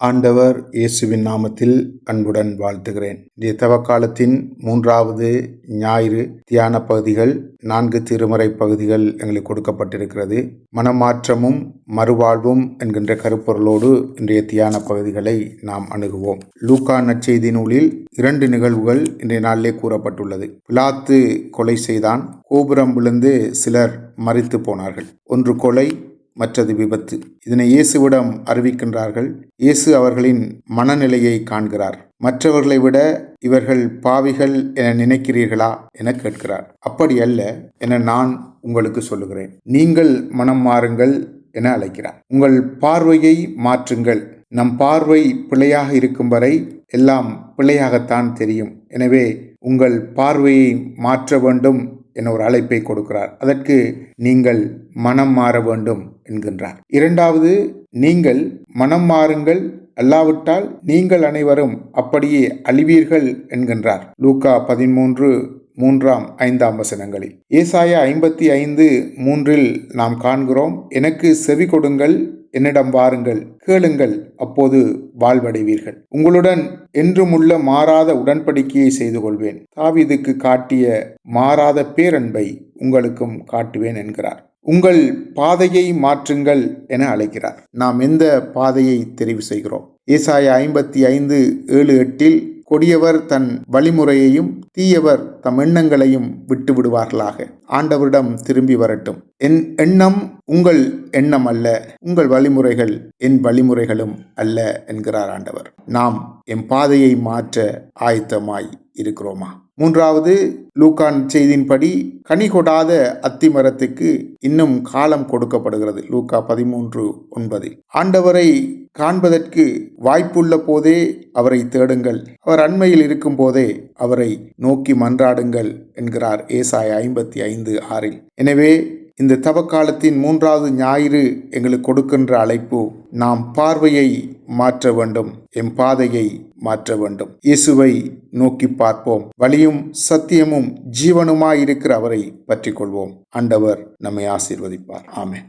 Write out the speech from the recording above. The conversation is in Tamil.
ஆண்டவர் இயேசுவின் நாமத்தில் அன்புடன் வாழ்த்துகிறேன். இந்த தவக்காலத்தின் மூன்றாவது ஞாயிறு தியான பகுதிகள் நான்கு திருமறை பகுதிகள் எங்களுக்கு கொடுக்கப்பட்டிருக்கிறது. மனமாற்றமும் மறுவாழ்வும் என்கின்ற கருப்பொருளோடு இன்றைய தியான பகுதிகளை நாம் அணுகுவோம். லூக்கா நற்செய்தி நூலில் இரண்டு நிகழ்வுகள் இன்றைய நாளிலே கூறப்பட்டுள்ளது. பிலாத்து கொலை செய்தான் கோபுரம் விழுந்து சிலர் மறித்து போனார்கள். ஒன்று கொலை மற்றது விபத்து. இதனை இயேசுவிடம் அறிவிக்கின்றார்கள். இயேசு அவர்களின் மனநிலையை காண்கிறார். மற்றவர்களை விட இவர்கள் பாவிகள் என நினைக்கிறீர்களா என கேட்கிறார். அப்படி அல்ல என நான் உங்களுக்கு சொல்லுகிறேன். நீங்கள் மனம் மாறுங்கள் என அழைக்கிறார். உங்கள் பார்வையை மாற்றுங்கள். நம் பார்வை பிழையாக இருக்கும் வரை எல்லாம் பிழையாகத்தான் தெரியும். எனவே உங்கள் பார்வையை மாற்ற வேண்டும். என ஒரு அழைப்பை கொடுக்கிறார். அதற்கு நீங்கள் மனம் மாற வேண்டும் என்கின்றார். இரண்டாவது நீங்கள் மனம் மாறுங்கள் அல்லாவிட்டால் நீங்கள் அனைவரும் அப்படியே அழிவீர்கள் என்கின்றார். லூக்கா பதிமூன்று மூன்றாம் ஐந்தாம் வசனங்களில். ஏசாயா ஐம்பத்தி ஐந்து மூன்றில் நாம் காண்கிறோம் எனக்கு செவி கொடுங்கள் என்னிடம் வாருங்கள் கேளுங்கள் அப்போது வாழ்வடைவீர்கள். உங்களுடன் என்றும் உள்ள மாறாத உடன்படிக்கையை செய்து கொள்வேன் தாவிதுக்கு காட்டிய மாறாத பேரன்பை உங்களுக்கும் காட்டுவேன் என்கிறார். உங்கள் பாதையை மாற்றுங்கள் என அழைக்கிறார். நாம் எந்த பாதையை தெரிவு செய்கிறோம்? ஏசாய ஐம்பத்தி ஐந்து ஏழு எட்டில் கொடியவர் தன் வழிமுறையையும் தீயவர் தம் எண்ணங்களையும் விட்டு விடுவார்களாக ஆண்டவரிடம் திரும்பி வரட்டும். என் எண்ணம் உங்கள் எண்ணம் அல்ல உங்கள் வழிமுறைகள் என் வழிமுறைகளும் அல்ல என்கிறார் ஆண்டவர். நாம் என் பாதையை மாற்ற ஆயத்தமாய் இருக்கிறோமா? மூன்றாவது லூகான் செய்தியின்படி கனி கொடாத அத்திமரத்துக்கு இன்னும் காலம் கொடுக்கப்படுகிறது. லூக்கா பதிமூன்று ஒன்பதில் ஆண்டவரை காண்பதற்கு வாய்ப்புள்ள போதே அவரை தேடுங்கள். அவர் அண்மையில் இருக்கும் போதே அவரை நோக்கி மன்றாடுங்கள் என்கிறார் ஏசாய் ஐம்பத்தி ஐந்து ஆறில். எனவே இந்த தவக்காலத்தின் மூன்றாவது ஞாயிறு எங்களுக்கு கொடுக்கின்ற அழைப்பு நாம் பார்வையை மாற்ற வேண்டும் எம் பாதையை மாற்ற வேண்டும். இயேசுவை நோக்கி பார்ப்போம். வழியும் சத்தியமும் ஜீவனுமாய் இருக்கிற அவரை பற்றி கொள்வோம். ஆண்டவர் நம்மை ஆசீர்வதிப்பார். ஆமே